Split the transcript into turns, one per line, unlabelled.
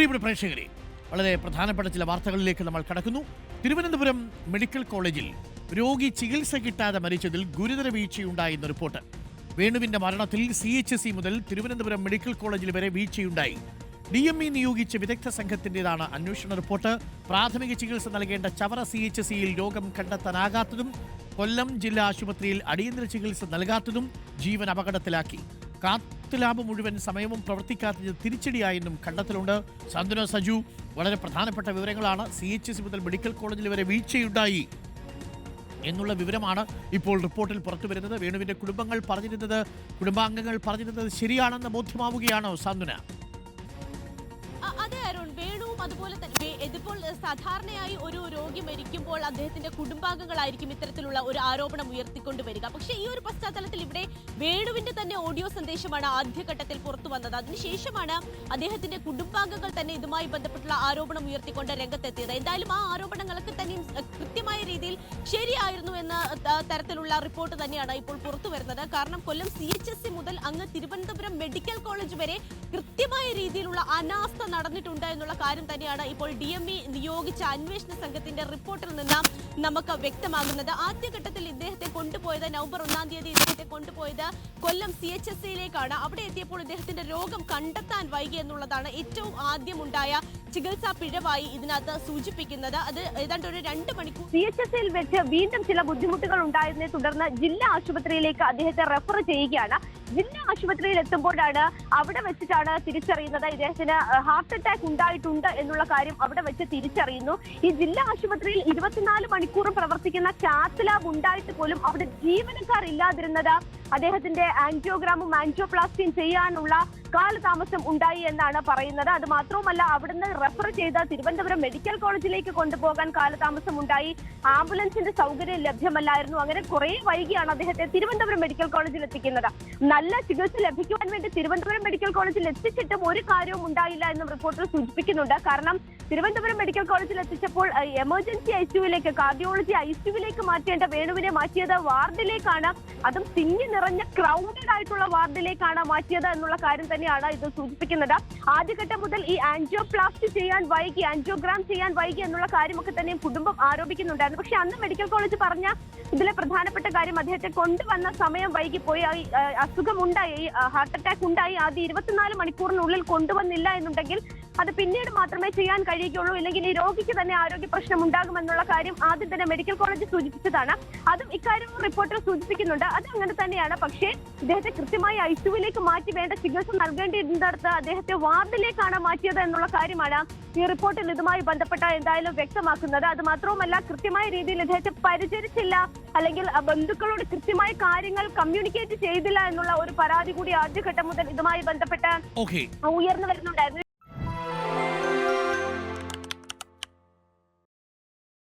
പ്രിയപ്പെട്ട പ്രേക്ഷകരെ വളരെ പ്രധാനപ്പെട്ട ചില വാർത്തകളിലേക്ക് നമ്മൾ കടക്കുന്നു. തിരുവനന്തപുരം മെഡിക്കൽ കോളേജിൽ രോഗി ചികിത്സ കിട്ടാതെ മരിച്ചതിൽ ഗുരുതര വീഴ്ചയുണ്ടായെന്ന റിപ്പോർട്ട്. വേണുവിന്റെ മരണത്തിൽ സി എച്ച് സി മുതൽ തിരുവനന്തപുരം മെഡിക്കൽ കോളേജിൽ വരെ വീഴ്ചയുണ്ടായി. ഡി എം ഇ നിയോഗിച്ച വിദഗ്ധ സംഘത്തിന്റേതാണ് അന്വേഷണ റിപ്പോർട്ട്. പ്രാഥമിക ചികിത്സ നൽകേണ്ട ചവറ സി എച്ച് സിയിൽ രോഗം കണ്ടെത്താനാകാത്തതും കൊല്ലം ജില്ലാ ആശുപത്രിയിൽ അടിയന്തര ചികിത്സ നൽകാത്തതും ജീവൻ അപകടത്തിലാക്കി. കാത്ത് ലാബ് മുഴുവൻ സമയവും പ്രവർത്തിക്കാത്തത് തിരിച്ചടിയായെന്നും കണ്ടെത്തലുണ്ട്. സന്തുന സജു വളരെ പ്രധാനപ്പെട്ട വിവരങ്ങളാണ് സി എച്ച് സി മുതൽ മെഡിക്കൽ കോളേജിൽ വരെ വീഴ്ചയുണ്ടായി എന്നുള്ള വിവരമാണ് ഇപ്പോൾ റിപ്പോർട്ടിൽ പുറത്തു വരുന്നത്. വേണുവിന്റെ കുടുംബങ്ങൾ പറഞ്ഞിരുന്നത് കുടുംബാംഗങ്ങൾ പറഞ്ഞിരുന്നത് ശരിയാണെന്ന് ബോധ്യമാവുകയാണോ സാന്ത്വന.
അതെ അരുൺ അതുപോലെ തന്നെ ഇതിപ്പോൾ സാധാരണയായി ഒരു രോഗി മരിക്കുമ്പോൾ അദ്ദേഹത്തിന്റെ കുടുംബാംഗങ്ങളായിരിക്കും ഇത്തരത്തിലുള്ള ഒരു ആരോപണം ഉയർത്തിക്കൊണ്ട് വരിക. പക്ഷേ ഈ ഒരു പശ്ചാത്തലത്തിൽ ഇവിടെ വേണുവിന്റെ തന്നെ ഓഡിയോ സന്ദേശമാണ് ആദ്യഘട്ടത്തിൽ പുറത്തു വന്നത്. അതിനുശേഷമാണ് അദ്ദേഹത്തിന്റെ കുടുംബാംഗങ്ങൾ തന്നെ ഇതുമായി ബന്ധപ്പെട്ടുള്ള ആരോപണം ഉയർത്തിക്കൊണ്ട് രംഗത്തെത്തിയത്. എന്തായാലും ആ ആരോപണങ്ങളൊക്കെ തന്നെയും കൃത്യമായ രീതിയിൽ ശരിയായിരുന്നു എന്ന തരത്തിലുള്ള റിപ്പോർട്ട് തന്നെയാണ് ഇപ്പോൾ പുറത്തു വരുന്നത്. കാരണം Kollam C H S C മുതൽ അങ്ങ് തിരുവനന്തപുരം മെഡിക്കൽ കോളേജ് വരെ കൃത്യമായ രീതിയിലുള്ള അനാസ്ഥ നടന്നിട്ടുണ്ട് എന്നുള്ള കാര്യം തന്നെയാണ് ഇപ്പോൾ ഡി എം ഇ നിയോഗിച്ച അന്വേഷണ സംഘത്തിന്റെ റിപ്പോർട്ടിൽ നിന്ന് നമുക്ക് വ്യക്തമാകുന്നത്. ആദ്യഘട്ടത്തിൽ ഇദ്ദേഹത്തെ കൊണ്ടുപോയത് നവംബർ ഒന്നാം തീയതി ഇദ്ദേഹത്തെ കൊണ്ടുപോയത് കൊല്ലം സി എച്ച് എസ് സിയിലേക്കാണ് അവിടെ എത്തിയപ്പോൾ ഇദ്ദേഹത്തിന്റെ രോഗം കണ്ടെത്താൻ വൈകി എന്നുള്ളതാണ് ഏറ്റവും ആദ്യമുണ്ടായ ചികിത്സാ പിഴവായി ഇതിനകത്ത് സൂചിപ്പിക്കുന്നത്. അത് ഏതാണ്ട് ഒരു രണ്ട് മണിക്കൂർ
സി എച്ച് എസ് സിയിൽ വെച്ച് വീണ്ടും ചില ബുദ്ധിമുട്ടുകൾ ഉണ്ടായതിനെ തുടർന്ന് ജില്ലാ ആശുപത്രിയിലേക്ക് അദ്ദേഹത്തെ റെഫർ ചെയ്യുകയാണ്. ജില്ലാ ആശുപത്രിയിൽ എത്തുമ്പോഴാണ് അവിടെ വെച്ചിട്ടാണ് തിരിച്ചറിയുന്നത്. ഇദ്ദേഹത്തിന് ഹാർട്ട് അറ്റാക്ക് ഉണ്ടായിട്ടുണ്ട് എന്നുള്ള കാര്യം അവിടെ വെച്ച് തിരിച്ചറിയുന്നു. ഈ ജില്ലാ ആശുപത്രിയിൽ ഇരുപത്തിനാല് മണിക്കൂറും പ്രവർത്തിക്കുന്ന കാത്ത് ലാബ് ഉണ്ടായിട്ട് പോലും അവിടെ ജീവനക്കാർ ഇല്ലാതിരുന്നത് അദ്ദേഹത്തിന്റെ ആൻജിയോഗ്രാമും ആൻജിയോപ്ലാസ്റ്റിയും ചെയ്യാനുള്ള കാലതാമസം ഉണ്ടായി എന്നാണ് പറയുന്നത്. അത് മാത്രവുമല്ല അവിടുന്ന് റെഫർ ചെയ്ത തിരുവനന്തപുരം മെഡിക്കൽ കോളേജിലേക്ക് കൊണ്ടുപോകാൻ കാലതാമസം ഉണ്ടായി. ആംബുലൻസിന്റെ സൗകര്യം ലഭ്യമല്ലായിരുന്നു. അങ്ങനെ കുറെ വൈകിയാണ് അദ്ദേഹത്തെ തിരുവനന്തപുരം മെഡിക്കൽ കോളേജിൽ എത്തിക്കുന്നത്. നല്ല ചികിത്സ ലഭിക്കുവാൻ വേണ്ടി തിരുവനന്തപുരം മെഡിക്കൽ കോളേജിൽ എത്തിച്ചിട്ടും ഒരു കാര്യവും ഉണ്ടായില്ല എന്നും റിപ്പോർട്ടിൽ സൂചിപ്പിക്കുന്നുണ്ട്. കാരണം തിരുവനന്തപുരം മെഡിക്കൽ കോളേജിൽ എത്തിച്ചപ്പോൾ എമർജൻസി ഐ സിയുവിലേക്ക് കാർഡിയോളജി ഐ സിയുവിലേക്ക് മാറ്റേണ്ട വേണുവിനെ മാറ്റിയത് വാർഡിലേക്കാണ്. അതും തിങ്ങി നിറഞ്ഞ ക്രൗഡഡ് ആയിട്ടുള്ള വാർഡിലേക്കാണ് മാറ്റിയത് എന്നുള്ള കാര്യം തന്നെയാണ് ഇത് സൂചിപ്പിക്കുന്നത്. ആദ്യഘട്ടം മുതൽ ഈ ആൻജിയോപ്ലാസ്റ്റി ചെയ്യാൻ വൈകി ആൻജിയോഗ്രാം ചെയ്യാൻ വൈകി എന്നുള്ള കാര്യമൊക്കെ തന്നെയും കുടുംബം ആരോപിക്കുന്നുണ്ടായിരുന്നു. പക്ഷെ അന്ന് മെഡിക്കൽ കോളേജ് പറഞ്ഞ ഇതിലെ പ്രധാനപ്പെട്ട കാര്യം അദ്ദേഹത്തെ കൊണ്ടുവന്ന സമയം വൈകി പോയി. ഈ, ആ, അസുഖമുണ്ടായി ഹാർട്ട് അറ്റാക്ക് ഉണ്ടായി. ആദ്യം ഇരുപത്തിനാല് മണിക്കൂറിനുള്ളിൽ കൊണ്ടുവന്നില്ല എന്നുണ്ടെങ്കിൽ അത് പിന്നീട് മാത്രമേ ചെയ്യാൻ കഴിയുകയുള്ളൂ. ഇല്ലെങ്കിൽ ഈ രോഗിക്ക് തന്നെ ആരോഗ്യ പ്രശ്നം ഉണ്ടാകുമെന്നുള്ള കാര്യം ആദ്യം തന്നെ മെഡിക്കൽ കോളേജ് സൂചിപ്പിച്ചതാണ്. അതും ഇക്കാര്യം റിപ്പോർട്ടിൽ സൂചിപ്പിക്കുന്നുണ്ട്. അത് അങ്ങനെ തന്നെയാണ്. പക്ഷേ ഇദ്ദേഹത്തെ കൃത്യമായി ഐസിയുവിലേക്ക് മാറ്റി വേണ്ട ചികിത്സ നൽകേണ്ടിയിരുന്നിടത്ത് അദ്ദേഹത്തെ വാർഡിലേക്കാണ് മാറ്റിയത് എന്നുള്ള കാര്യമാണ് ഈ റിപ്പോർട്ടിൽ ഇതുമായി ബന്ധപ്പെട്ട എന്തായാലും വ്യക്തമാക്കുന്നത്. അത് മാത്രവുമല്ല കൃത്യമായ രീതിയിൽ ഇദ്ദേഹത്തെ പരിചരിച്ചില്ല. അല്ലെങ്കിൽ ബന്ധുക്കളോട് കൃത്യമായ കാര്യങ്ങൾ കമ്മ്യൂണിക്കേറ്റ് ചെയ്തില്ല എന്നുള്ള ഒരു പരാതി കൂടി ആദ്യഘട്ടം മുതൽ ഇതുമായി ബന്ധപ്പെട്ട് ഉയർന്നു വരുന്നുണ്ടായിരുന്നു.